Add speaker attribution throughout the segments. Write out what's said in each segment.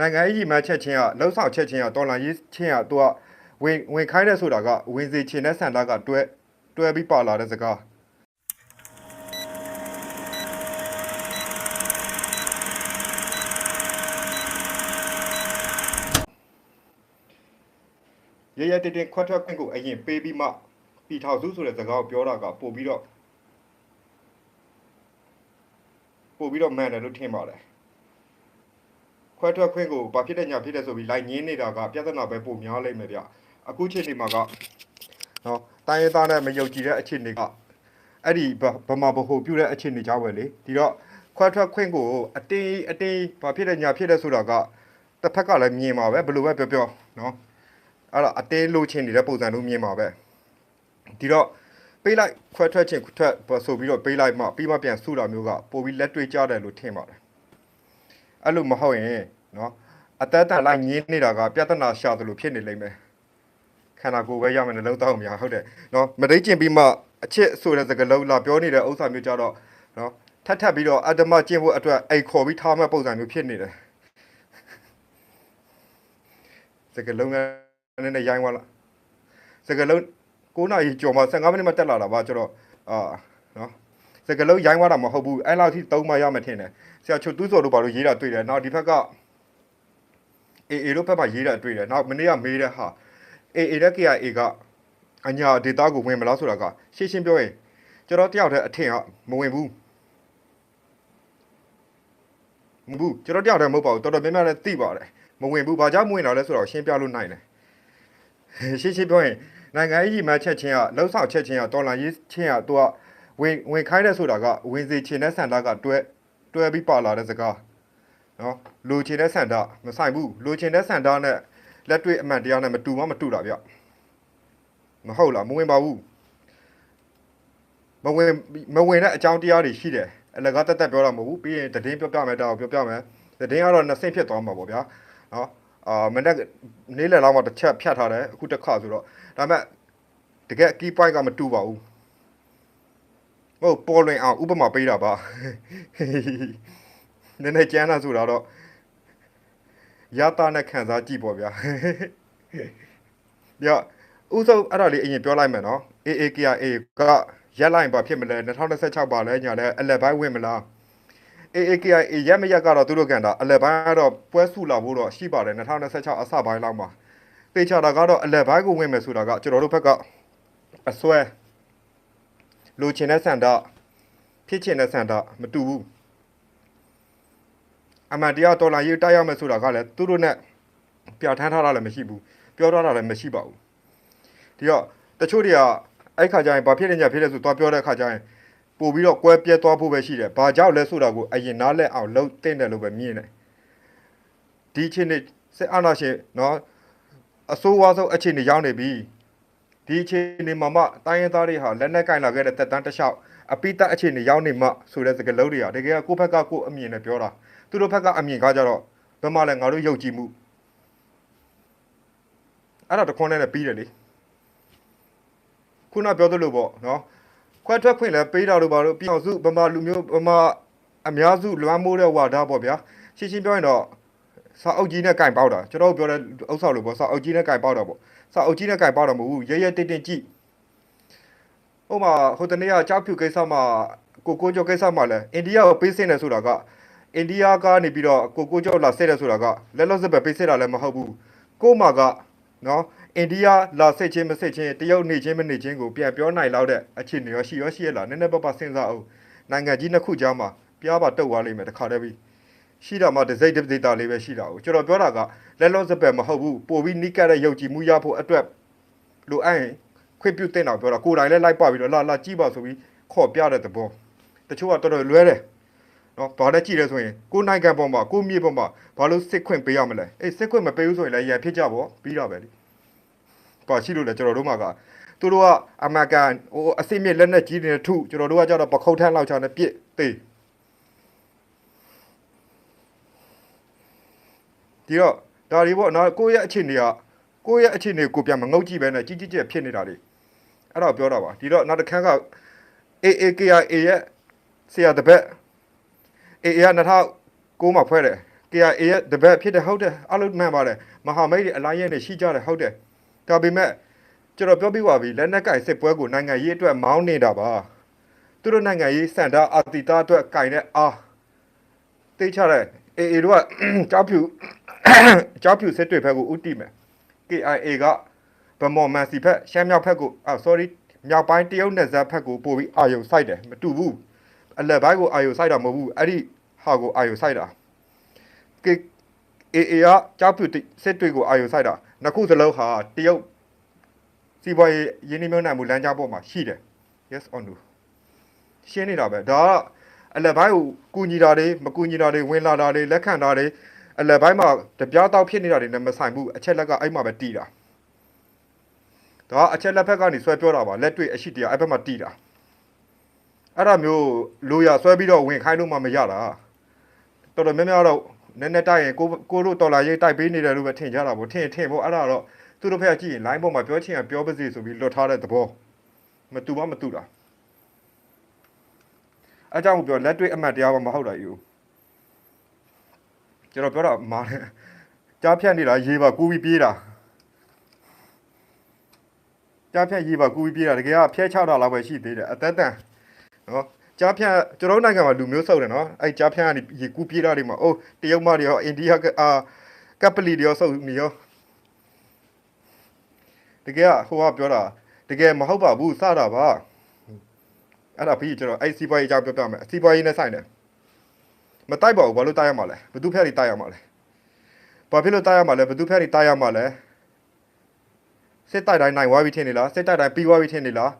Speaker 1: နိုင်ငံရေးမှချက်ချင်းကလှုပ်ဆောင်ချက်ချင်းကတော်လန်ရေးချင်းကသူကဝင်ဝင်ခိုင်းတဲ့ဆိုတာကဝင်စီချင်းတဲ့ဆန္ဒကတွဲတွဲပြီးပါလာတဲ့စကားရရတတင်ခွတ်ထွက်ခွင့်ကိုအရင်ပေးပြီးမှပြည်ထောင်စုဆိုတဲ့စကားကိုပြောတာကပို့ပြီးတော့ပို့ပြီးတော့မှန်တယ်လို့ထင်ပါတယ် ခွဲထွက်ခွင့်ကိုဘာဖြစ်တဲ့ညာဖြစ်တဲ့ဆိုပြီးလိုက်ငင်းနေတာကပြဿနာပဲပိုများလိမ့်မယ်ဗျအခုချိန်ဒီမှာကနော်တိုင်းရင်းသားနဲ့မယုံကြည်တဲ့အခြေအနေကအဲ့ဒီဗမာဗဟိုပြုတဲ့အခြေအနေကြောင့်ပဲလေဒီတော့ခွဲထွက်ခွင့်ကိုအတင်းအတင်းဘာဖြစ်တဲ့ညာဖြစ်တဲ့ဆိုတာကတစ်ဖက်ကလည်းမြင်ပါပဲဘယ်လိုပဲပြောပြောနော်အဲ့တော့အတင်းလိုချင်နေတဲ့ပုံစံလိုမြင်ပါပဲဒီတော့ပေးလိုက်ခွဲထွက်ခြင်းထွက်ဆိုပြီးတော့ပေးလိုက်မှပြီးမှပြန်ဆူတာမျိုးကပိုပြီးလက်တွေ့ကြတယ်လို့ထင်ပါတယ် အဲ့လိုမဟုတ်ရင်နော်အသက်တန်လိုက်ငင်းနေတာကပြဿနာရှာသလိုဖြစ်နေလိမ့်မယ်ခန္ဓာကိုယ်ပဲရမယ်နှလုံးသားကိုများဟုတ်တယ်နော်မဒိတ်ကျင်ပြီးမှအချစ်ဆိုတဲ့စကားလုံးလာပြောနေတဲ့ဥစ္စာမျိုးကြတော့နော်ထပ်ထပ်ပြီးတော့အတ္တမကျင့်ဖို့အတွက်အိတ်ခေါ်ပြီးထားမဲ့ပုံစံမျိုးဖြစ်နေတယ်စကားလုံးကနည်းနည်းရိုင်းသွားလားစကားလုံး9နာရီကျော်မှ15မိနစ်မှတက်လာတာပါကျတော့အာနော် စကားလုံးရိုင်းသွားတာမဟုတ်ဘူးအဲ့လောက်ထိသုံးမရမှထင်တယ်ဆရာချိုတူးစော်တို့ဘာလို့ရေးတာတွေ့တယ်နောက်ဒီဘက်ကအေအေတို့ဘက်မှာရေးတာတွေ့တယ်နောက်မနေ့ကမေးတဲ့ဟာအေအေတဲ့ KIA ကအညာဒေတာကိုဝင်မလားဆိုတာကရှင်းရှင်းပြောရင်ကျွန်တော်တယောက်တည်းအထင်ကမဝင်ဘူးမဘူးကျွန်တော်တယောက်တည်းမဟုတ်ပါဘူးတော်တော်များများလည်းသိပါတယ်မဝင်ဘူးဘာကြောင့်မဝင်တော့လဲဆိုတော့ရှင်းပြလို့နိုင်တယ်ရှင်းရှင်းပြောရင်နိုင်ငံရေးမှချက်ချင်းကလှုပ်ဆောင်ချက်ချင်းကတော်လန်ရေးချင်းကသူက ဝင်ဝင်ခိုင်းတဲ့ဆိုတာကဝင်စီချင်းတဲ့ဆန္ဒကတွဲတွဲပြီးပါလာတဲ့စကားနော်လူချင်တဲ့ဆန္ဒမဆိုင်ဘူးလူချင်တဲ့ဆန္ဒနဲ့လက်တွေ့အမှန်တရားနဲ့မတူမှမတူတာဗျမဟုတ်လားမဝင်ပါဘူးမဝင်မဝင်တဲ့အကြောင်းတရားတွေရှိတယ်အလကားတက်တက်ပြောတာမဟုတ်ဘူးပြီးရင်သတင်းပြောပြမယ်တောက်ပြောပြမယ်သတင်းကတော့နှစ်ဆင့်ဖြစ်သွားမှာပေါ့ဗျာနော်အာမနေ့နေ့လယ်လောက်မှတစ်ချက်ဖြတ်ထားတယ်အခုတစ်ခါဆိုတော့ဒါပေမဲ့တကယ် key point ကမတူပါဘူး ဟုတ်ပေါ်လွင်အောင်ဥပမာပေးတာပါနည်းနည်းကြမ်းလာဆိုတာတော့ရတာနဲ့ခံစားကြည့်ပေါ့ဗျာညဥဆုံးအဲ့ဒါလေးအရင်ပြောလိုက်မယ်နော် AAKA ကရက်လိုက်ပါဖြစ်မလဲ2026ပါလဲညာလဲအလက်ပိုင်းဝင်မလား AAKA ရက်မရက်ကတော့သူတို့ကန်တာအလက်ပိုင်းကတော့ပွဲစုလာဖို့တော့ရှိပါတယ်2026အစပိုင်းလောက်မှာတေချာတာကတော့အလက်ပိုင်းကိုဝင်မယ်ဆိုတာကကျွန်တော်တို့ဘက်ကအစွဲ လူချင်တဲ့ဆန္ဒဖြစ်ချင်တဲ့ဆန္ဒမတူဘူးအမှန်တရားတော်လာရေးတိုက်ရမယ်ဆိုတာကလည်းသူတို့နဲ့ပြဋ္ဌာန်းထားတာလည်းမရှိဘူးပြောထားတာလည်းမရှိပါဘူးဒီတော့တချို့တွေကအဲ့ခါကျရင်ဘာဖြစ်နေကြဖြစ်လဲဆိုတော့ပြောတဲ့ခါကျရင်ပို့ပြီးတော့ကွဲပြဲသွားဖို့ပဲရှိတယ်ဘာကြောင့်လဲဆိုတာကိုအရင်နားလဲအောင်လှုပ်တင်တယ်လို့ပဲမြင်တယ်ဒီအချိန်နေစစ်အာဏာရှင်နော်အဆိုးဝါးဆုံးအချိန်နေရောက်နေပြီ ဒီအချိန်နေမှာမှတိုင်းရင်းသားတွေဟာလက်နက်ကင်လာခဲ့တဲ့တက်တန်းတစ်လျှောက်အပိတအချိန်နေရောက်နေမှဆိုတဲ့စကားလုံးတွေကတကယ်ကကိုယ့်ဘက်ကကိုယ့်အမြင်နဲ့ပြောတာသူတို့ဘက်ကအမြင်ကားကြတော့ဘယ်မှလဲငါတို့ယုံကြည်မှုအဲ့ဒါတခွန်းနဲ့ပြီးတယ်လေခုနပြောသလိုပေါ့နော်ခွဲထွက်ခွင့်လည်းပေးတာလို့ပါလို့ပြည်အောင်စုဗမာလူမျိုးဗမာအများစုလွမ်းမိုးတဲ့ဝါဒပေါ့ဗျာရှင်းရှင်းပြောရင်တော့ စာအုပ်ကြီးနဲ့ကင်ပေါက်တာကျွန်တော်ပြောတဲ့ဥစ္စာလို့ပေါ့စာအုပ်ကြီးနဲ့ကင်ပေါက်တာပေါ့စာအုပ်ကြီးနဲ့ကင်ပေါက်တာမဟုတ်ဘူးရဲရဲတင်းတင်းကြည့်ဟိုမှာဟိုတနေ့ကကြောက်ဖြူကိစ္စမှာကိုကိုကျော်ကိစ္စမှာလဲအိန္ဒိယကိုပေးစင်းတယ်ဆိုတာကအိန္ဒိယကနေပြီးတော့ကိုကိုကျောက်လာဆက်တယ်ဆိုတာကလက်လော့စပဲပေးဆက်တာလည်းမဟုတ်ဘူးကို့မှာကနော်အိန္ဒိယလာဆက်ချင်းမဆက်ချင်းတရုတ်နေချင်းမနေချင်းကိုပြန်ပြောနိုင်လောက်တဲ့အခြေအနေရောရှိရောရှိရလားနည်းနည်းပါးပါးစဉ်းစားအောင်နိုင်ငံကြီးနှစ်ခုကြားမှာပြားပါတုတ်သွားလိမ့်မယ်တခါတည်းပြီး ရှိတာမှဒစိတ်ဒစိတ်တာလေးပဲရှိတာကိုကျွန်တော်ပြောတာကလက်လော့စပဲမဟုတ်ဘူးပို့ပြီးနိကတဲ့ယုံကြည်မှုရဖို့အတွက်လိုအပ်ရင်ခွင့်ပြုတဲ့တော့ပြောတာကိုယ်တိုင်လည်းလိုက်ပါပြီးတော့လာလာကြည့်ပါဆိုပြီးခေါ်ပြတဲ့သဘောတချို့ကတော်တော်လွဲတယ်နော်ဘာလဲကြည့်လဲဆိုရင်ကိုနိုင်ငံပေါ်မှာကိုမြေပေါ်မှာဘာလို့စစ်ခွင့်ပေးရမလဲအေးစစ်ခွင့်မပေးဘူးဆိုရင်လည်းရန်ဖြစ်ကြပေါ့ပြီးတာပဲလေပါရှိလို့လေကျွန်တော်တို့မှာကသူတို့ကအမကန်ဟိုအစိမြင့်လက်နဲ့ကြီးနေတဲ့ထုကျွန်တော်တို့ကကြတော့ပခုတ်ထန်းလောက်ချာနဲ့ပြစ်သေး ဒီတော့ဒါတွေပေါ့နော်ကိုယ့်ရဲ့အခြေအနေကကိုယ့်ရဲ့အခြေအနေကိုပြန်မငုတ်ကြည့်ပဲနဲ့ကြီးကြီးကျယ်ဖြစ်နေတာလေအဲ့တော့ပြောတာပါဒီတော့နောက်တစ်ခါက AAKIA ရဲ့ဆရာတပည့်အေအေက2009မှာဖွဲ့တယ် KIA ရဲ့တပတ်ဖြစ်တယ်ဟုတ်တယ်အလုံးမှန်ပါတယ်မဟာမိတ်တွေအလိုက်ရဲနေရှိကြတယ်ဟုတ်တယ်ဒါပေမဲ့ကျွန်တော်ပြောပြပါပြီလက်နက်ကင်စစ်ပွဲကိုနိုင်ငံရေးအတွက်မောင်းနေတာပါသူတို့နိုင်ငံရေးစံတာအာတီတာအတွက်ကင်တဲ့အာသိချတဲ့အေအေတို့ကကြောက်ဖြူ ကြောက်ဖြူစစ်တွေဘက်ကိုဥတီမယ် KIA ကဗမော်မန်စီဘက်ရှမ်းမြောက်ဘက်ကိုအာ sorry မြောက်ပိုင်းတရုတ်နယ်စပ်ဘက်ကိုပို့ပြီးအာယုံစိုက်တယ်မတူဘူးအလက်ဘိုင်းကိုအာယုံစိုက်တာမဟုတ်ဘူးအဲ့ဒီဟာကိုအာယုံစိုက်တာကေအေအေကကြောက်ဖြူတိစစ်တွေကိုအာယုံဆိုင်တာနှစ်ခုစလုံးဟာတရုတ်စီးပွားရေးရင်းနှီးမြှုပ်နှံမှုလမ်းကြောင်းပေါ်မှာရှိတယ် yes or no ရှင်းနေတာပဲဒါကအလက်ပိုင်းကိုကူညီတာတွေမကူညီတာတွေဝင်လာတာတွေလက်ခံတာတွေ အလက်ပိုင်းမှာတပြားတောက်ဖြစ်နေတာတွေနဲ့မဆိုင်ဘူးအချက်လက်ကအဲ့မှာပဲတီးတာဒါကအချက်လက်ဖက်ကနေဆွဲပြောတာပါလက်တွေ့အရှိတရားအဲ့ဘက်မှာတီးတာအဲ့ဒါမျိုးလိုရဆွဲပြီးတော့ဝင်ခိုင်းလို့မှမရတာတော်တော်များများတော့နည်းနည်းတိုက်ရင်ကိုကိုတို့တော်လာရေးတိုက်ပေးနေတယ်လို့ပဲထင်ကြတာပေါ့ထင်ထင်ပေါ့အဲ့ဒါတော့သူတို့ဖက်ကကြည့်ရင် line ပေါ်မှာပြောချင်ရပြောပါစေဆိုပြီးလွတ်ထားတဲ့သဘောမတူမမတူတာအကြောင်းကိုပြောလက်တွေ့အမှတ်တရားမှမဟုတ်တာယူ ကျွန်တော်ပြောတာမာတယ်ကြားဖြတ်နေတာရေးပါကူပြီးပြေးတာကြားဖြတ်ရေးပါကူပြီးပြေးတာတကယ်ကဖျဲချတာလောက်ပဲရှိသေးတယ်အသက်တန်နော်ကြားဖြန့်ကျွန်တော်တို့နိုင်ငံမှာလူမျိုးစုံတယ်နော်အဲ့ကြားဖြန့်ကနေရေကူးပြေးတာတွေမှာအိုးတရုတ်မတွေရောအိန္ဒိယကအာကပလီတွေရောစုံနေရောတကယ်ကဟိုကပြောတာတကယ်မဟုတ်ပါဘူးစတာပါအဲ့ဒါပြီးကျွန်တော်အဲ့စီးပွားရေးအကြောင်းပြောပြမယ်စီးပွားရေးနဲ့ဆိုင်တယ် မတိုက်ပါဘူးဘာလို့တိုက်ရမှာလဲဘသူဖက်တွေတိုက်ရမှာလဲဘာဖြစ်လို့တိုက်ရမှာလဲဘသူဖက်တွေတိုက်ရမှာလဲစစ်တိုက်တိုင်းနိုင်ဝါပြီထင်နေလားစစ်တိုက်တိုင်းပြီးဝါပြီထင်နေလား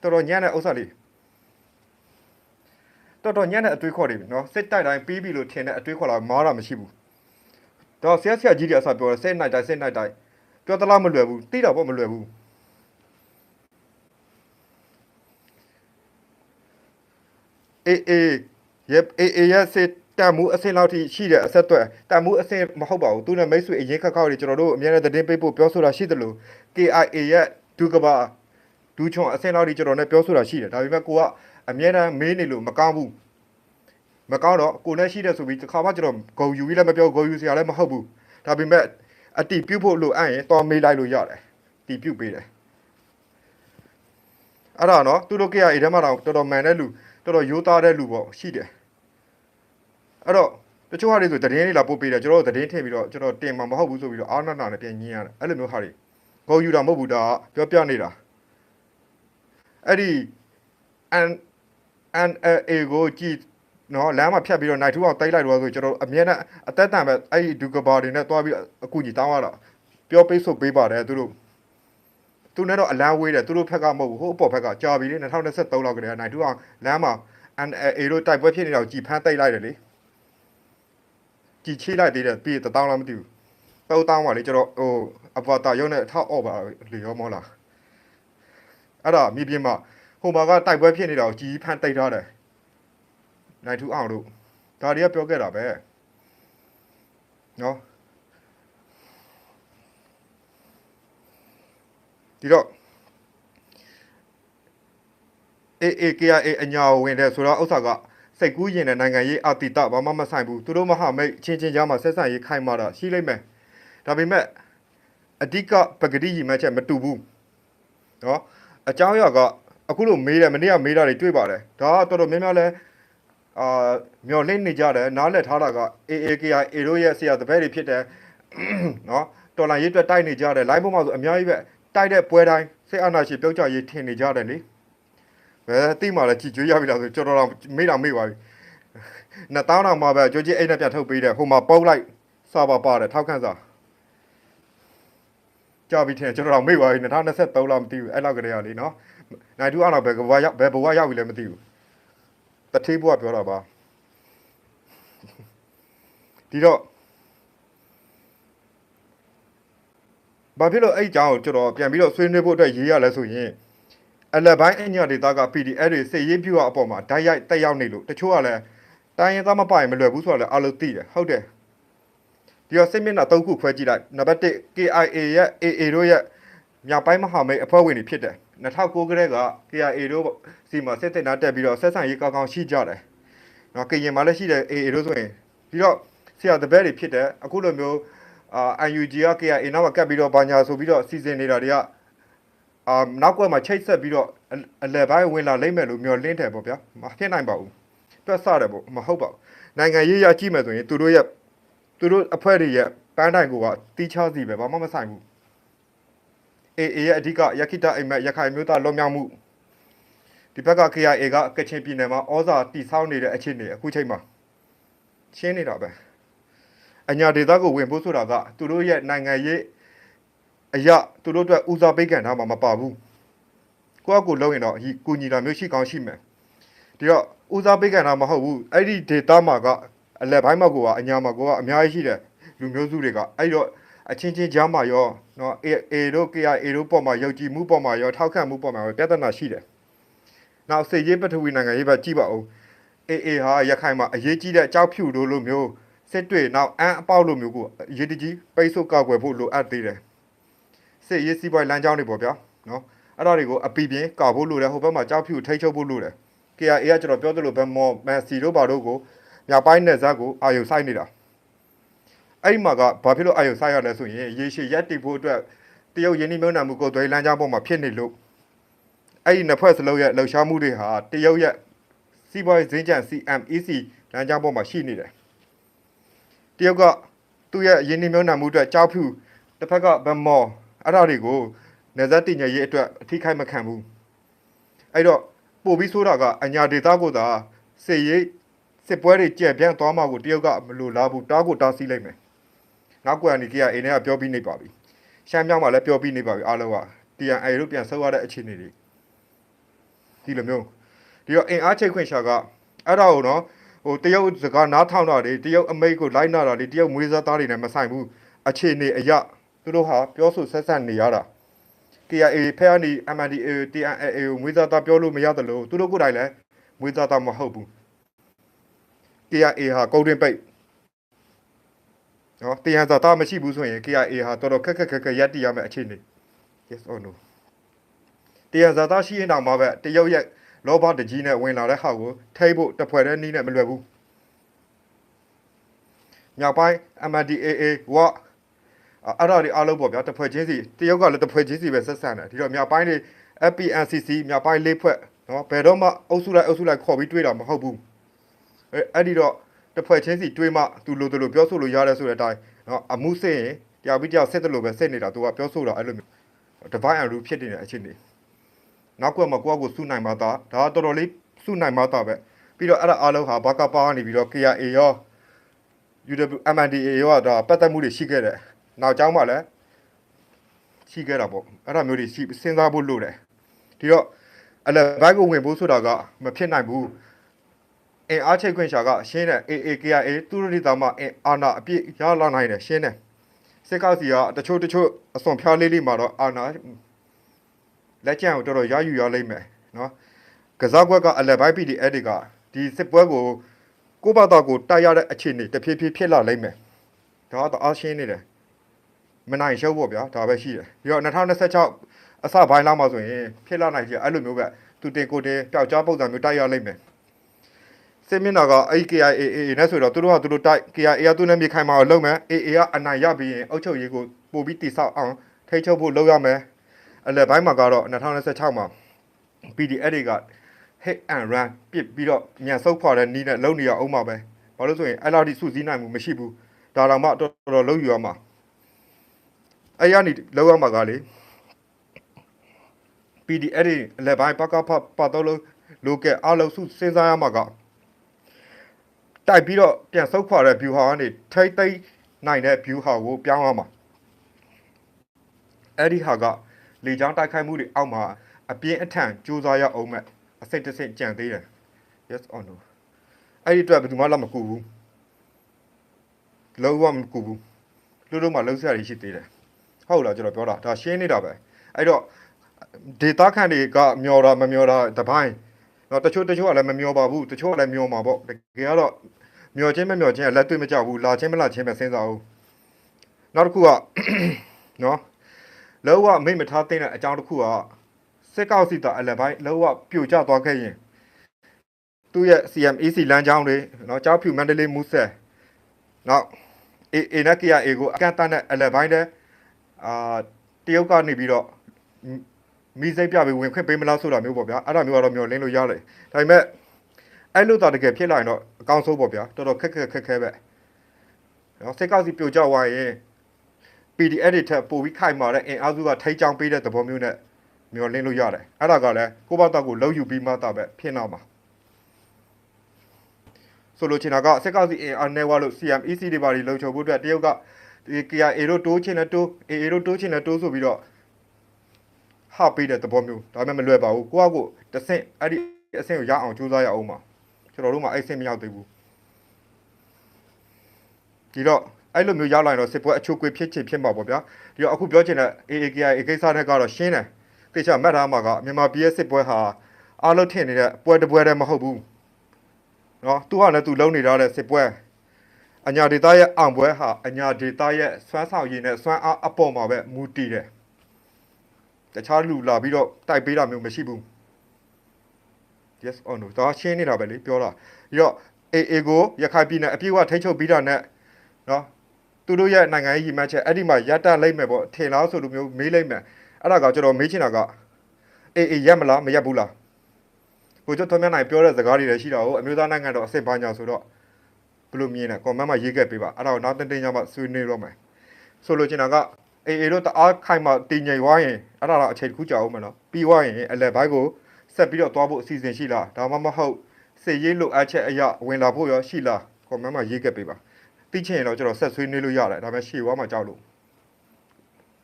Speaker 1: တော်တော်ညံ့တဲ့ဥစ္စာလေးတော်တော်ညံ့တဲ့အတွေးခေါ်တွေပြီနော်စစ်တိုက်တိုင်းပြီးပြီလို့ထင်တဲ့အတွေးခေါ်လာမားတာမရှိဘူးတော့ဆရာဆရာကြီးတွေအစားပြောတယ်စစ်နိုင်တိုင်းစစ်နိုင်တိုင်းပြောသလားမလွယ်ဘူးသိတာပေါ့မလွယ်ဘူး အေးအေးရပ်အေးအေးရစစ်တန်မှုအစင်လောက်ထိရှိတဲ့အဆက်အသွယ်တန်မှုအစင်မဟုတ်ပါဘူးသူနဲ့မိတ်ဆွေအရင်ခက်ခောက်တွေကျွန်တော်တို့အများနဲ့သတင်းပေးဖို့ပြောဆိုတာရှိတယ်လို့ KIA ရဲ့ဒုကဘာဒူးချွန်အဆင့်လောက်ထိကျွန်တော်နဲ့ပြောဆိုတာရှိတယ်ဒါပေမဲ့ကိုကအမြဲတမ်းမေးနေလို့မကောင်းဘူးမကောင်းတော့ကိုနဲ့ရှိတယ်ဆိုပြီးတစ်ခါမှကျွန်တော်ဂုံယူပြီးလည်းမပြောဂုံယူစရာလည်းမဟုတ်ဘူးဒါပေမဲ့အတီပြုတ်ဖို့လိုအပ်ရင်တော်မေးလိုက်လို့ရတယ်တီပြုတ်ပေးတယ်အဲ့ဒါနော်သူတို့ကရအိမ်ထဲမှာတော့တော်တော်မှန်တဲ့လူ တော်တော်ရိုးသားတဲ့လူပေါ့ရှိတယ်အဲ့တော့တချို့ဟာတွေဆိုတည်င်းလေးလာပို့ပေးတယ်ကျွန်တော်တို့တည်င်းထည့်ပြီးတော့ကျွန်တော်တင်မှာမဟုတ်ဘူးဆိုပြီးတော့အာနာနာနဲ့ပြန်ညင်းရတယ်အဲ့လိုမျိုးဟာတွေဂုံယူတာမဟုတ်ဘူးဒါကပြောပြနေတာအဲ့ဒီ N NLA ကိုကြည့်နော်လမ်းမှာဖြတ်ပြီးတော့နိုင်ထူအောင်တိုက်လိုက်တော့ဆိုကျွန်တော်အမြဲတမ်းအသက်တန်ပဲအဲ့ဒီဒူကဘာတွေနဲ့တွားပြီးအကူကြီးတောင်းရတာပြောပေးဆိုပေးပါတယ်သူတို့ သူနဲ့တော့အလန်းဝေးတယ်သူတို့ဖက်ကမဟုတ်ဘူးဟိုအပေါ်ဖက်ကကြာပြီလေ2023လောက်ကတည်းကနိုင်ထူအောင်လမ်းမှာ NLA တို့တိုက်ပွဲဖြစ်နေတာကိုကြည်ဖမ်းတိုက်လိုက်တယ်လေကြည်ချိလိုက်သေးတယ်ပြီး1000လောက်မသိဘူး3000ပါလေကျွန်တော်ဟိုအပေါ်တာရုံးနဲ့ထောက်အော့ပါလေရောမောလားအဲ့ဒါမြေပြင်မှာဟိုမှာကတိုက်ပွဲဖြစ်နေတာကိုကြီးဖန်တိတ်ထားတယ်နိုင်ထူအောင်တို့ဒါတွေကပြောခဲ့တာပဲနော် ဒီတော့ AAKIA အညာဝင်တယ်ဆိုတော့ဥစ္စာကစိတ်ကူးရင်တဲ့နိုင်ငံရေးအတိတဘာမှမဆိုင်ဘူးသူတို့မဟာမိတ်ချင်းချင်းကြားမှာဆက်ဆံရေးခိုင်မာတာရှိလိမ့်မယ်ဒါပေမဲ့အဓိကပဂတိရီမှတ်ချက်မတူဘူးနော်အကြောင်းအရာကအခုလိုမေးတယ်မနေ့ကမေးတာတွေတွေ့ပါတယ်ဒါကတော်တော်များများလဲအာမျော်လင့်နေကြတယ်နားလည်ထားတာက AAKI A တို့ရဲ့ဆရာတပည့်တွေဖြစ်တယ်နော်တော်လိုင်းရေးအတွက်တိုက်နေကြတယ် line ပေါ်မှာဆိုအများကြီးပဲ တိုက်တဲ့ပွဲတိုင်းစိတ်အာဏာရှင်ပြုတ်ကြရေးထင်နေကြတယ်လေဘယ်တိမှလည်းကြည်ကြွေးရပြီလားဆိုကျွန်တော်တော့မေးတော့မေးပါပြီနှစ်တောင်းတော့မှပဲကြိုးကြီးအိတ်နဲ့ပြန်ထုတ်ပေးတယ်ဟိုမှာပုတ်လိုက်စာပါပါတယ်ထောက်ခန့်စာကြာပြီထင်ကျွန်တော်တော့မေ့ပါပြီ2023လောက်မသိဘူးအဲ့လောက်ကလေးကလေနော်နိုင်တူအောင်တော့ဘယ်ဘဝရောက်ဘယ်ဘဝရောက်ပြီလဲမသိဘူးတထေးဘဝပြောတာပါဒီတော့ ဘာဖြစ်လို့အဲ့အကြောင်းကိုကျွန်တော်ပြန်ပြီးတော့ဆွေးနွေးဖို့အတွက်ရေးရလဲဆိုရင်အလက်ပိုင်းအညာဒေတာက PDF တွေစေရေးပြူအပေါ်မှာဓာတ်ရိုက်တက်ရောက်နေလို့တချို့ကလည်းတိုင်းရင်သားမပိုင်မလွယ်ဘူးဆိုတော့လည်းအလုံးသိတယ်ဟုတ်တယ်ဒီတော့စစ်မျက်နှာ၃ခုခွဲကြည့်လိုက်နံပါတ်1 KIA ရဲ့ AA တို့ရဲ့မြောက်ပိုင်းမဟာမိတ်အဖွဲ့ဝင်တွေဖြစ်တယ်2009ကတည်းက KIA တို့စီမှာစစ်တင်တာတက်ပြီးတော့ဆက်ဆံရေးကောင်းကောင်းရှိကြတယ်နော်ကရင်မှာလည်းရှိတယ် AA တို့ဆိုရင်ပြီးတော့ဆရာတပည့်တွေဖြစ်တဲ့အခုလိုမျိုး အာ UNG က KIA နောက်ကကပ်ပြီးတော့ဘာညာဆိုပြီးတော့စီစဉ်နေတာတွေကအာနောက်ကွယ်မှာချိတ်ဆက်ပြီးတော့အအလဲပိုင်းဝင်လာလိမ့်မယ်လို့မျှော်လင့်တယ်ပေါ့ဗျာမဖြစ်နိုင်ပါဘူးတွက်ဆတယ်ပေါ့မဟုတ်ပါဘူးနိုင်ငံရေးရကြည့်မယ်ဆိုရင်သူတို့ရဲ့သူတို့အဖွဲ့တွေရဲ့ပန်းတိုင်ကိုကတီးခြားစီပဲဘာမှမဆိုင်ဘူး AA ရဲ့အဓိကရခိတအိမ်မက်ရခိုင်မျိုးသားလွန်မြောက်မှုဒီဘက်က KIA ကကချင်ပြည်နယ်မှာဩဇာတိဆောက်နေတဲ့အခြေအနေအခုချိန်မှာရှင်းနေတာပဲ အညာဒေသကိုဝင်ဖို့ဆိုတာကသူတို့ရဲ့နိုင်ငံရေးအရာသူတို့အတွက်ဦးစားပေးကန်ထားမှာမပါဘူးကိုယ့်အကူလုံးရင်တော့ဟိကူညီတာမျိုးရှိကောင်းရှိမယ်ဒီတော့ဦးစားပေးကန်တာမဟုတ်ဘူးအဲ့ဒီဒေသမှာကအလက်ပိုင်းမှာကိုကအညာမှာကိုကအများကြီးရှိတယ်လူမျိုးစုတွေကအဲ့တော့အချင်းချင်းကြားမှာရောနော် A A တို့ KIA တို့ပေါ်မှာယုံကြည်မှုပေါ်မှာရောထောက်ခံမှုပေါ်မှာရောပြဿနာရှိတယ်။နောက်စေရေးပထဝီနိုင်ငံရေးဘက်ကြည့်ပါဦး။ AA ဟာရခိုင်မှာအရေးကြီးတဲ့အကြောက်ဖြူတို့လိုမျိုး စစ်တွေနောက်အန်းအပေါက်လိုမျိုးကိုအရေးတကြီးပိတ်ဆို့ကောက်ွယ်ဖို့လိုအပ်သေးတယ်။စစ်ရေးစီးပွားရေးလမ်းကြောင်းတွေပေါ့ဗျာနော်။အဲ့ဒါတွေကိုအပီပြင်းကောက်ဖို့လိုတယ်ဟိုဘက်မှာကြောက်ဖြူထိတ်ချုပ်ဖို့လိုတယ်။ KIA ကကျွန်တော်ပြောသလိုပဲမော်မန်စီတို့ဘာတို့ကိုညပိုင်းနယ်ဇက်ကိုအာယုဆိုင်နေတာ။အဲ့ဒီမှာကဘာဖြစ်လို့အာယုဆိုင်ရလဲဆိုရင်ရေရှည်ရက်တည်ဖို့အတွက်တရုတ်ယင်းနှိမ့်နှံမှုကိုယ်သွေးလမ်းကြောင်းပေါ်မှာဖြစ်နေလို့အဲ့ဒီနှစ်ဖွဲ့စလုံးရဲ့လှုပ်ရှားမှုတွေဟာတရုတ်ရဲ့စီးပွားရေးဈေးကြံ CMEC လမ်းကြောင်းပေါ်မှာရှိနေတယ်တ ရုတ်ကသူ့ရဲ့ယင်းနှိမ့်နှံမှုအတွက်ကြောက်ဖြူတစ်ဖက်ကဗမော်အဲ့ဒါတွေကိုနေဇက်တင်ញရေးအတွက်အထိခိုက်မခံဘူးအဲ့တော့ပို့ပြီးဆိုတာကအညာဒေတာကိုသာစေရေးစစ်ပွဲတွေကြက်ပြန့်သွားမှာကိုတရုတ်ကမလိုလားဘူးတားကိုတားဆီးလိုက်မယ်နောက်ကွယ်ကနေကအိမ်ထဲကပြောပြီးနေပါပြီရှမ်းမြောက်မှာလည်းပြောပြီးနေပါပြီအားလုံးက TNA တို့ပြန်ဆုတ်ရတဲ့အခြေအနေတွေဒီလိုမျိုးဒီတော့အင်အားချိတ်ခွင့်ရှာကအဲ့ဒါကိုနော် ဟိုတရုတ်စကားနားထောင်တာတွေတရုတ်အမိတ်ကိုလိုက်နာတာတွေတရုတ်မွေးစားသားတွေနဲ့မဆိုင်ဘူးအခြေအနေအရသူတို့ဟာပြောဆိုဆက်ဆက်နေရတာ KIA ဖက်ကနေ MNDA TNA ကိုမွေးစားသားပြောလို့မရတယ်လို့သူတို့ကိုယ်တိုင်လည်းမွေးစားသားမဟုတ်ဘူး KIA ဟာကုန်တင်ပိတ်နော်တရားစာသားမရှိဘူးဆိုရင် KIA ဟာတော်တော်ခက်ခက်ခက်ခက်ရက်တည်ရမယ့်အခြေအနေ yes or no တရားစာသားရှိရင်တော့မှပဲတရုတ်ရဲ့ လောဘတကြီးနဲ့ဝင်လာတဲ့ဟာကိုထိဖို့တဖွဲ့တဲ့နည်းနဲ့မလွယ်ဘူးညပိုင်း MNDAA ဝအဲ့ဒါတွေအားလုံးပေါ့ဗျာတဖွဲ့ချင်းစီတရုတ်ကလည်းတဖွဲ့ချင်းစီပဲဆက်ဆံတယ်ဒီတော့ညပိုင်းတွေ FPNCC ညပိုင်းလေးဖွဲ့နော်ဘယ်တော့မှအုပ်စုလိုက်အုပ်စုလိုက်ခေါ်ပြီးတွေ့တာမဟုတ်ဘူးအဲအဲ့ဒီတော့တစ်ဖွဲ့ချင်းစီတွေးမှသူလိုတလို့ပြောဆိုလို့ရတယ်ဆိုတဲ့အတိုင်းနော်အမှုစစ်ရင်တရားပြီးတရားစစ်တယ်လို့ပဲစစ်နေတာသူကပြောဆိုတာအဲ့လိုမျိုး divide and rule ဖြစ်နေတဲ့အခြေအနေ နောက်ကွယ်မှာကိုယ့်အကိုစုနိုင်မှသာဒါကတော်တော်လေးစုနိုင်မှသာပဲပြီးတော့အဲ့ဒါအားလုံးဟာဘာကပါကနေပြီးတော့ KRA ရော UW MNDA ရောဒါပတ်သက်မှုတွေရှိခဲ့တယ်နောက်ကျောင်းမှာလည်းရှိခဲ့တာပေါ့အဲ့ဒါမျိုးတွေရှိစဉ်းစားဖို့လိုတယ်ဒီတော့အလဘိုက်ကိုဝင်ဖို့ဆိုတာကမဖြစ်နိုင်ဘူးအင်အားချိတ်ခွင့်ရှာကရှင်းတယ် AAKIA သူတို့ဒေသမှာအင်အာနာအပြည့်ရလာနိုင်တယ်ရှင်းတယ်စစ်ကောက်စီကတချို့တချို့အစွန်ဖျားလေးလေးမှာတော့အာနာ လက်ကျန်ကိုတော်တော်ရယူရလိမ့်မယ်နော်ကစားကွက်ကအလက်ဘိုက် PDF တွေကဒီစစ်ပွဲကိုကိုယ့်ဘာသာကိုတိုက်ရတဲ့အခြေအနေတဖြည်းဖြည်းဖြစ်လာလိမ့်မယ်ဒါကတော့အားရှင်းနေတယ်မနိုင်ရှုပ်ပေါ့ဗျာဒါပဲရှိတယ်ပြီးတော့2026အစပိုင်းလောက်မှဆိုရင်ဖြစ်လာနိုင်ကြအဲ့လိုမျိုးပဲသူတင်ကိုတင်ပျောက်ကြားပုံစံမျိုးတိုက်ရလိမ့်မယ်စစ်မျက်နှာကအဲ့ KIAA နဲ့ဆိုတော့သူတို့ကသူတို့တိုက် KIA ကသူနဲ့မြေခိုင်မာအောင်လုပ်မယ် AA ကအနိုင်ရပြီးရင်အုပ်ချုပ်ရေးကိုပို့ပြီးတိဆောက်အောင်ထိချုပ်ဖို့လုပ်ရမယ် အလယ်ပိုင်းမှာကတော့2026မှာ PDF တွေက hit and run ပစ်ပြီးတော့မြန်ဆုပ်ခွာတဲ့နီးနဲ့လုံနေရအောင်မှာပဲဘာလို့ဆိုရင်အဲ့လောက်ထိစုစည်းနိုင်မှုမရှိဘူးဒါတော့မှတော်တော်လုံးယူရမှာအဲ့ရနေလောက်ရမှာကလေ PDF တွေအလယ်ပိုင်းပကဖပတ်တော့လို့လိုကဲအလုံးစုစဉ်းစားရမှာကတိုက်ပြီးတော့ပြန်ဆုတ်ခွာတဲ့ view ဟာကနေထိတ်သိမ်းနိုင်တဲ့ view ဟာကိုပြောင်းရမှာအဲ့ဒီဟာက လေကြောင်းတိုက်ခိုက်မှုတွေအောက်မှာအပြင်းအထန်စူးစမ်းရအောင်မဲ့အစိတ်တစ်စိတ်ကြံသေးတယ် yes or no အဲ့ဒီအတွက်ဘယ်သူမှလည်းမကူဘူးလုံးဝမကူဘူးလူတို့မှလုံးဆရာကြီးရှိသေးတယ်ဟုတ်လားကျွန်တော်ပြောတာဒါရှင်းနေတာပဲအဲ့တော့ဒေတာခန့်တွေကမျောတာမမျောတာတပိုင်းတော့တချို့တချို့ကလည်းမမျောပါဘူးတချို့ကလည်းမျောမှာပေါ့တကယ်ကတော့မျောချင်းမမျောချင်းကလက်တွေ့မကြဘူးလာချင်းမလာချင်းပဲစဉ်းစားအောင်နောက်တစ်ခုကနော် လုံးဝမိတ်မထားတဲ့အကြောင်းတစ်ခုကစစ်ကောက်စီတာအလက်ပိုင်းလုံးဝပြိုကျသွားခဲ့ရင်သူ့ရဲ့ CMEC လမ်းကြောင်းတွေနော်ကြောက်ဖြူမန္တလေးမူဆယ်နောက်အေအေနကီယာအေကိုအကန့်အသတ်နဲ့အလက်ပိုင်းတဲ့အာတရုတ်ကနေပြီးတော့မိစိတ်ပြပြီးဝင်ခွင့်ပေးမလားဆိုတာမျိုးပေါ့ဗျာအဲ့ဒါမျိုးကတော့မျောလင်းလို့ရတယ်ဒါပေမဲ့အဲ့လိုတော့တကယ်ဖြစ်လာရင်တော့အကောင်းဆုံးပေါ့ဗျာတော်တော်ခက်ခက်ခက်ခဲပဲနော်စိတ်ကောက်စီပြိုကျသွားရင် PDF တွေထက်ပိုပြီးခိုင်မာတဲ့အင်အားစုကထိတ်ချောင်းပေးတဲ့သဘောမျိုးနဲ့မျောလင်းလို့ရတယ်အဲ့ဒါကလည်းကိုယ့်ဘက်တော့ကိုလှုပ်ယူပြီးမှတော့ပဲဖြစ်တော့မှာဆိုလိုချင်တာကစက်ကောက်စီအင်အားနဲ့ဝါလို့ CMEC တွေပါတွေလှုပ်ချုပ်ဖို့အတွက်တရုတ်ကဒီ KIA တို့တိုးချင်တဲ့တိုး AA တို့တိုးချင်တဲ့တိုးဆိုပြီးတော့ဟာပေးတဲ့သဘောမျိုးဒါပေမဲ့မလွယ်ပါဘူးကိုယ့်အကိုတဆင့်အဲ့ဒီအဆင့်ကိုရအောင်ကြိုးစားရအောင်ပါကျွန်တော်တို့မှအဲ့ဆင့်မရောက်သေးဘူးဒီတော့ အဲ့လိုမျိုးရောက်လာရင်တော့စစ်ပွဲအချို့ကွေဖြစ်ချင်ဖြစ်မှာပေါ့ဗျာဒီတော့အခုပြောချင်တဲ့ AAKI ကိစ္စတဲ့ကတော့ရှင်းတယ်ကိစ္စမှတ်ထားမှာကမြန်မာပြည်ရဲ့စစ်ပွဲဟာအားလုံးထင်နေတဲ့ပွဲတစ်ပွဲတည်းမဟုတ်ဘူးနော်သူကလည်းသူလုံနေရတဲ့စစ်ပွဲအညာဒေတာရဲ့အောင်ပွဲဟာအညာဒေတာရဲ့စွမ်းဆောင်ရည်နဲ့စွမ်းအားအပေါ်မှာပဲမူတည်တယ်တခြားလူလာပြီးတော့တိုက်ပေးတာမျိုးမရှိဘူး yes or no ဒါရှင်းနေတာပဲလေပြောတာပြီးတော့ AA ကိုရခိုင်ပြည်နယ်အပြည့်အဝထိန်းချုပ်ပြီးတာနဲ့နော် သူတို့ရဲ့နိုင်ငံရေးရည်မှန်းချက်အဲ့ဒီမှာရပ်တန့်လိုက်မယ်ပေါ့ထင်လားဆိုလိုမျိုးမေးလိုက်မယ်အဲ့ဒါကကျွန်တော်မေးချင်တာက AA ရက်မလားမရက်ဘူးလားကိုကျတော်မြတ်နိုင်ပြောတဲ့စကားတွေလည်းရှိတာဟုတ်အမျိုးသားနိုင်ငံတော်အစစ်ပါညာဆိုတော့ဘယ်လိုမြင်လဲ comment မှာရေးခဲ့ပေးပါအဲ့ဒါကိုနောက်တင်တင်ရမှဆွေးနွေးတော့မယ်ဆိုလိုချင်တာက AA တို့တအားခိုင်မှတည်ငြိမ်သွားရင်အဲ့ဒါတော့အချိန်တစ်ခုကြာအောင်မနော်ပြီးသွားရင်အလဲဘိုက်ကိုဆက်ပြီးတော့သွားဖို့အစီအစဉ်ရှိလားဒါမှမဟုတ်စေရေးလို့အချက်အရာဝင်လာဖို့ရောရှိလား comment မှာရေးခဲ့ပေးပါ သိချင်ရင်တော့ကျွန်တော်ဆက်ဆွေးနွေးလို့ရတယ်ဒါပေမဲ့ရှေ့ဝါမှာကြောက်လို့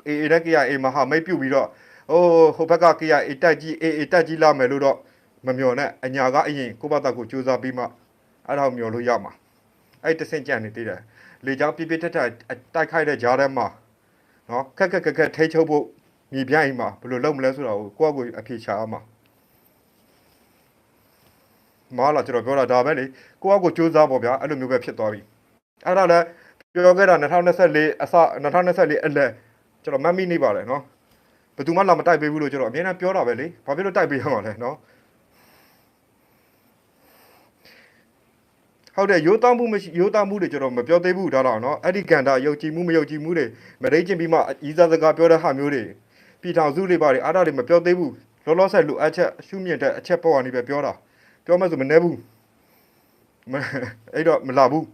Speaker 1: AA နဲ့ KIA မဟာမိတ်ပြုတ်ပြီးတော့ဟိုဟိုဘက်က KIA တက်ကြီး AA တက်ကြီးလာမယ်လို့တော့မမျော်နဲ့အညာကအရင်ကိုယ့်ဘက်ကိုစူးစမ်းပြီးမှအဲ့ဒါကိုမျော်လို့ရမှာအဲ့တဆင့်ကြံနေသေးတယ်လေကြောင်းပြပြထက်ထက်တိုက်ခိုက်တဲ့ကြားထဲမှာနော်ခက်ခက်ခက်ခက်ထိချုပ်ဖို့မြေပြိုင်မှာဘယ်လိုလုပ်မလဲဆိုတာကိုကိုယ့်အကိုအဖြေချအောင်မှာမာလာကျွန်တော်ပြောတာဒါပဲလေကိုယ့်အကိုစူးစမ်းပေါ့ဗျာအဲ့လိုမျိုးပဲဖြစ်သွားပြီ အဲ့ဒါလည်းပြောခဲ့တာ2024အစ2024အလဲကျွန်တော်မှတ်မိနေပါတယ်နော်ဘယ်သူမှလာမတိုက်ပေးဘူးလို့ကျွန်တော်အမြဲတမ်းပြောတာပဲလေဘာဖြစ်လို့တိုက်ပေးရမှာလဲနော်ဟုတ်တယ်ရိုးသားမှုမရှိရိုးသားမှုတွေကျွန်တော်မပြောသေးဘူးဒါတော့နော်အဲ့ဒီကန်တာယုံကြည်မှုမယုံကြည်မှုတွေမရိတ်ချင်းပြီးမှဤစားစကားပြောတဲ့ဟာမျိုးတွေပြည်ထောင်စုတွေပါတွေအားတာတွေမပြောသေးဘူးလောလောဆယ်လူအပ်ချက်ရှုမြင့်တဲ့အချက်ပေါ်ကနေပဲပြောတာပြောမှဆိုမနေဘူးမအဲ့တော့မလာဘူး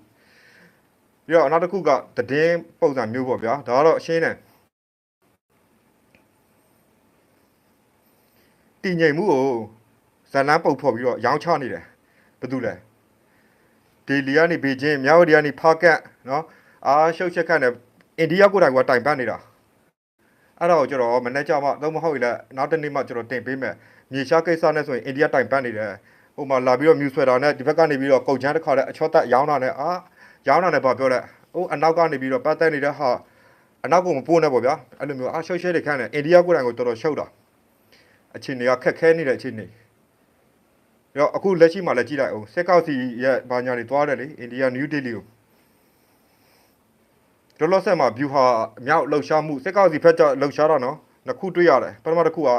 Speaker 1: ပြီးတော့နောက်တစ်ခုကတည်င်းပုံစံမျိုးပေါ့ဗျာဒါကတော့အရှင်းတယ်တည်ငြိမ်မှုကိုဇလန်းပုတ်ဖော်ပြီးတော့ရောင်းချနေတယ်ဘာတူလဲဒေလီကနေဘေကျင်းမြောက်ဝတီကနေဖားကတ်နော်အာရှုပ်ချက်ခတ်နေအိန္ဒိယကိုယ်တိုင်ကတိုင်ပတ်နေတာအဲ့ဒါကိုကျွန်တော်မနေ့ကမှတော့မဟုတ်ရင်လည်းနောက်တစ်နေ့မှကျွန်တော်တင်ပေးမယ်မြေရှားကိစ္စနဲ့ဆိုရင်အိန္ဒိယတိုင်ပတ်နေတယ်ဟိုမှာလာပြီးတော့မြူဆွဲတာနဲ့ဒီဘက်ကနေပြီးတော့ကုတ်ချမ်းတစ်ခါတည်းအချော့တက်ရောင်းတာနဲ့အာ ရောင်းတာနဲ့ပါပြောလိုက်ဟိုအနောက်ကနေပြီးတော့ပတ်သက်နေတဲ့ဟာအနောက်ကမပိုးနဲ့ပေါ့ဗျာအဲ့လိုမျိုးအာရှုပ်ရှဲတွေခန့်နေအိန္ဒိယကိုယ်တိုင်ကိုတော်တော်ရှုပ်တာအချိန်တွေကခက်ခဲနေတဲ့အခြေအနေရောအခုလက်ရှိမှာလည်းကြည့်လိုက်အောင်စက်ကောက်စီရဲ့ဘာညာတွေသွားတယ်လေအိန္ဒိယနယူးဒေလီကိုဒေါ်လာဆက်မှာ view ဟာမြောက်လှုပ်ရှားမှုစက်ကောက်စီဖက်ကြလှုပ်ရှားတော့နော်နှစ်ခုတွေ့ရတယ်ပထမတစ်ခုက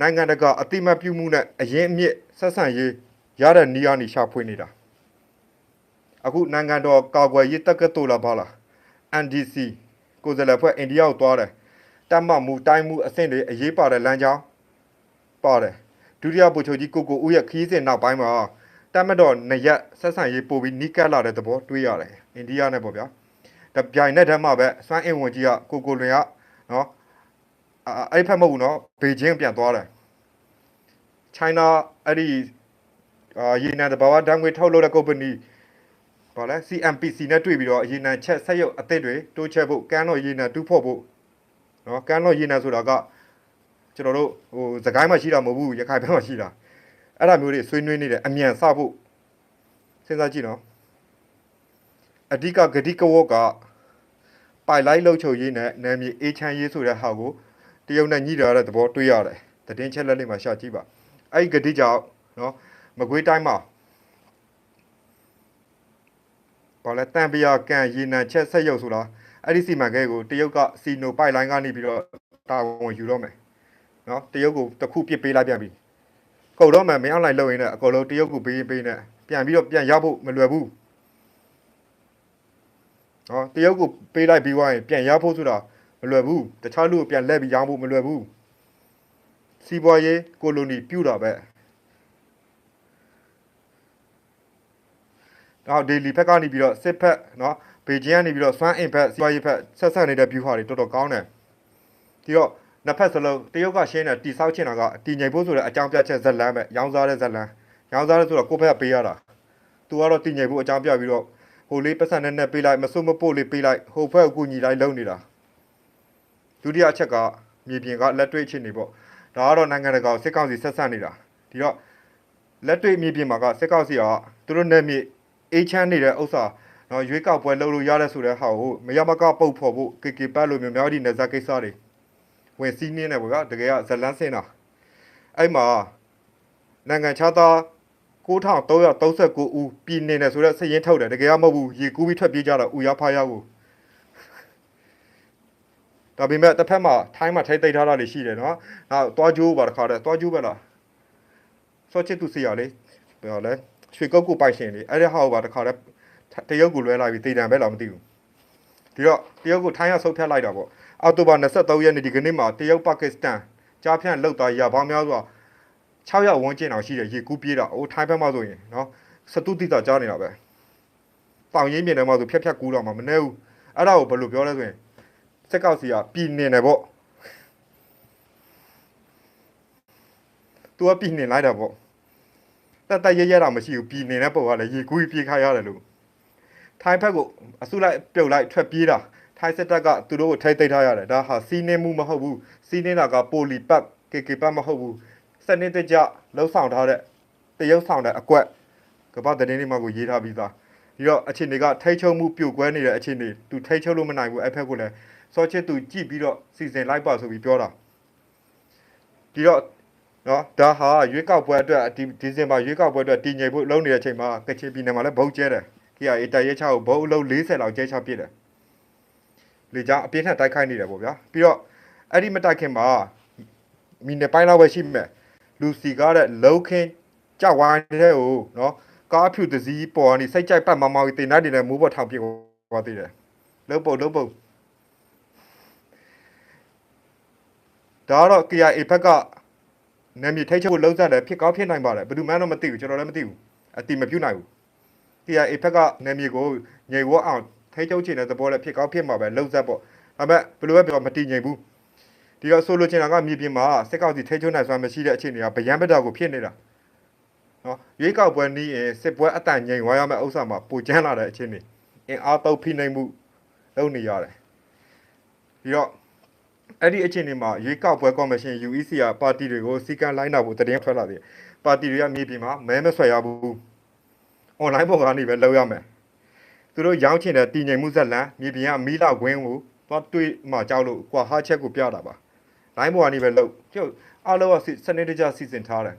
Speaker 1: နိုင်ငံတကာအတိမတ်ပြုမှုနဲ့အရင်အမြင့်ဆက်ဆံရေးရတဲ့နီးယားနေရှာဖွေနေတာ အခုနိုင်ငံတော်ကာကွယ်ရေးတက္ကသိုလ်လာပါလား NDC ကိုယ်စားလှယ်ဖွဲ့အိန္ဒိယကိုသွားတယ်တတ်မှတ်မှုတိုင်းမှုအဆင့်တွေအရေးပါတဲ့လမ်းကြောင်းပါတယ်ဒုတိယဗိုလ်ချုပ်ကြီးကိုကိုဦးရဲ့ခီးစဉ်နောက်ပိုင်းမှာတတ်မတော်နရက်ဆက်ဆံရေးပို့ပြီးနီးကပ်လာတဲ့သဘောတွေးရတယ်အိန္ဒိယနဲ့ပေါ့ဗျာတပြိုင်နက်တည်းမှာပဲစွမ်းအင်ဝန်ကြီးကကိုကိုလွင်ကနော်အဲ့ဖက်မဟုတ်ဘူးနော်ဘေကျင်းပြန်သွားတယ် China အဲ့ဒီအာရေနံတဘာဝဓာတ်ငွေထုတ်လုပ်တဲ့ company ဘာလဲ CMPC နဲ့တွေ့ပြီးတော့ရေနံချက်ဆက်ရုပ်အသစ်တွေတိုးချက်ဖို့ကမ်းတော်ရေနံတူးဖို့ဖို့နော်ကမ်းတော်ရေနံဆိုတာကကျွန်တော်တို့ဟိုစကိုင်းမှာရှိတာမဟုတ်ဘူးရခိုင်ဘက်မှာရှိတာအဲ့ဒါမျိုးတွေဆွေးနွေးနေတယ်အမြန်စဖို့စဉ်းစားကြည့်နော်အဓိကဂတိကဝတ်ကပိုက်လိုက်လှုပ်ချုပ်ရေးနဲ့နာမည်အေးချမ်းရေးဆိုတဲ့ဟာကိုတရုတ်နဲ့ညှိထားတဲ့သဘောတွေ့ရတယ်တည်င်းချက်လက်လေးမှာရှာကြည့်ပါအဲ့ဒီဂတိကြောင့်နော်မကွေးတိုင်းမှာ ဘာလဲတန်ပရာကန်ရေနံချက်ဆက်ရုပ်ဆိုတာအဲ့ဒီစီမံကိန်းကိုတရုတ်ကစီနိုပိုက်လိုင်းကနေပြီးတော့တာဝန်ယူတော့မယ်နော်တရုတ်ကိုတစ်ခုပြစ်ပေးလိုက်ပြန်ပြီကုန်တော့မှမင်းအောင်လိုက်လုံရင်းနဲ့အကုန်လုံးတရုတ်ကိုပေးရင်ပေးနေပြန်ပြီးတော့ပြန်ရဖို့မလွယ်ဘူးနော်တရုတ်ကိုပေးလိုက်ပြီးွားရင်ပြန်ရဖို့ဆိုတာမလွယ်ဘူးတခြားလူကိုပြန်လဲပြီးရောင်းဖို့မလွယ်ဘူးစီးပွားရေးကိုလိုနီပြုတ်တာပဲ တော့ဒေလီဘက်ကနေပြီးတော့စစ်ဖက်နော်ဘေဂျင်းကနေပြီးတော့စွမ်းအင်ဘက်စီးပွားရေးဘက်ဆက်ဆက်နေတဲ့ view ဟာတွေတော်တော်ကောင်းတယ်ဒီတော့နှစ်ဖက်စလုံးတရုတ်ကရှင်းတယ်တိဆောက်ချင်တာကတည်ငြိမ်ဖို့ဆိုတဲ့အကြောင်းပြချက်ဇက်လန်းပဲရောင်းစားတဲ့ဇက်လန်းရောင်းစားတဲ့ဆိုတော့ကိုယ့်ဘက်ကပေးရတာသူကတော့တည်ငြိမ်ဖို့အကြောင်းပြပြီးတော့ဟိုလေးပတ်စံနဲ့နဲ့ပေးလိုက်မစွတ်မပို့လေးပေးလိုက်ဟိုဘက်ကိုညီလိုက်လုံနေတာဒုတိယအချက်ကမြေပြင်ကလက်တွေ့အခြေအနေပေါ့ဒါကတော့နိုင်ငံတကာစစ်ကောင်စီဆက်ဆက်နေတာဒီတော့လက်တွေ့မြေပြင်မှာကစစ်ကောင်စီကသူတို့နဲ့မြေ အေးချမ်းနေတဲ့ဥစ္စာနော်ရွေးကောက်ပွဲလုပ်လို့ရတဲ့ဆိုတဲ့ဟာကိုမရမကပုတ်ဖော်ဖို့ KK ပတ်လိုမျိုးများဒီနေဇာကိစ္စတွေဝင်စီးနေတယ်ဗောကတကယ်ကဇလန်းစင်တာအဲ့မှာနိုင်ငံခြားသား9339ဦးပြည်နေတယ်ဆိုတော့စည်ရင်ထုတ်တယ်တကယ်ကမဟုတ်ဘူးရေကူးပြီးထွက်ပြေးကြတာဦးရဖားရကိုဒါပေမဲ့တစ်ဖက်မှာထိုင်းမှာထိတ်သိမ်းထားတာတွေရှိတယ်နော်။နောက်တွားကျိုးပါတခါတည်းတွားကျိုးပဲလား။စောချစ်သူစီရလေဘယ်လိုလဲ ရွှေကုတ်ကိုပိုက်ရှင်လေအဲ့ဒီဟာကိုပါတခါတည်းတရုတ်ကိုလွဲလိုက်ပြီးတည်တံပဲလားမသိဘူး။ဒီတော့တရုတ်ကိုထိုင်းရဆုတ်ဖြတ်လိုက်တာပေါ့။အောက်တိုဘာ23ရက်နေ့ဒီကနေ့မှာတရုတ်ပါကစ္စတန်ကြားဖြန့်လောက်သားရပေါင်းများစွာ6ရောက်ဝန်းကျင်အောင်ရှိတယ်ရေကူးပြေးတာအိုးထိုင်းဘက်မှာဆိုရင်နော်စတုတိတာကြားနေတာပဲ။တောင်ရင်းမြင်တယ်မှာဆိုဖြက်ဖြက်ကူးတော့မှမနေဘူး။အဲ့ဒါကိုဘယ်လိုပြောလဲဆိုရင်စက်ကောက်စီကပြည်နေတယ်ပေါ့။ तू ကပြည်နေလိုက်တာပေါ့။ တက်တက်ရရတာမရှိဘူးပြည်နေတဲ့ပုံကလည်းရေကူးပြေးခါရတယ်လို့ထိုင်းဘက်ကိုအစုလိုက်ပြုတ်လိုက်ထွက်ပြေးတာထိုင်းစစ်တပ်ကသူတို့ကိုထိတ်သိမ်းထားရတယ်ဒါဟာစီးနေမှုမဟုတ်ဘူးစီးနေတာကပိုလီပတ် KK ပတ်မဟုတ်ဘူးစနစ်တကျလှုပ်ဆောင်ထားတဲ့တရုပ်ဆောင်တဲ့အကွက်ကမ္ဘာသတင်းတွေမှာကိုရေးထားပြီးသားဒီတော့အခြေအနေကထိတ်ချုံမှုပြိုကွဲနေတဲ့အခြေအနေသူထိတ်ချုံလို့မနိုင်ဘူးအဲ့ဖက်ကိုလည်းစောချစ်သူကြည့်ပြီးတော့စီစဉ်လိုက်ပါဆိုပြီးပြောတာဒီတော့ နော်ဒါဟာရွေးကောက်ပွဲအတွက်ဒီဒီဇင်ဘာရွေးကောက်ပွဲအတွက်တည်ငြိမ်ဖို့လုပ်နေတဲ့အချိန်မှာကချင်ပြည်နယ်မှာလည်းဗုတ်ကျဲတယ် KIA တိုက်ရဲချကိုဘုံအလုံး40လောက်ကျဲချပြစ်တယ်လေကြောင်းအပြင်းထန်တိုက်ခိုက်နေတယ်ပေါ့ဗျာပြီးတော့အဲ့ဒီမတိုက်ခင်မှာမီနေပိုင်းလောက်ပဲရှိမယ်လူစီကားတဲ့လောခင်းကြောက်ဝိုင်းတဲ့ဟိုနော်ကားဖြူတစည်းပေါ်ကနေစိတ်ကြိုက်ပတ်မမောင်တင်တဲ့တင်တဲ့မိုးပေါ်ထောင်ပြစ်သွားသေးတယ်လုံးပုတ်လုံးပုတ်ဒါတော့ KIA ဘက်က နာမည်ထိတ်ချုပ်လုံးဆက်တယ်ဖြစ်ကောင်းဖြစ်နိုင်ပါတယ်ဘယ်သူမှတော့မသိဘူးကျွန်တော်လည်းမသိဘူးအတိမပြုတ်နိုင်ဘူး KIA ဘက်ကနာမည်ကိုငြိမ်ဝတ်အောင်ထိတ်ချုပ်ချင်တဲ့သဘောလည်းဖြစ်ကောင်းဖြစ်မှာပဲလုံးဆက်ပေါ့ဒါပေမဲ့ဘယ်လိုပဲပြောမတည်ငြိမ်ဘူးဒီတော့ဆိုလိုချင်တာကမြေပြင်မှာစစ်ကောက်စီထိတ်ချုပ်နိုင်စွမ်းမရှိတဲ့အခြေအနေကဗျံပတာကိုဖြစ်နေတာနော်ရွေးကောက်ပွဲနီးရင်စစ်ပွဲအတန်ငြိမ်ဝါရမယ့်ဥစ္စာမှာပူကျန်းလာတဲ့အခြေအနေအင်အားတုပ်ဖိနှိပ်မှုလုပ်နေရတယ်ပြီးတော့ အဲ့ဒီအခြေအနေမှာရွေးကောက်ပွဲကော်မရှင် UEC ကပါတီတွေကိုစီကံလိုက်နာဖို့တရင်ထွက်လာတယ်ပါတီတွေကမြေပြင်မှာမဲမဆွဲရဘူး online ပေါ်ကနေပဲလောက်ရမယ်သူတို့ရောင်းချင်တဲ့တည်ငြိမ်မှုဇက်လန်မြေပြင်ကမီးလောက်ခွင်းကိုသွားတွေးမှကြောက်လို့ကွာဟာချက်ကိုပြတာပါ line ပေါ်ကနေပဲလောက်ကျုပ်အားလုံးကစနစ်တကျစီစဉ်ထားတယ်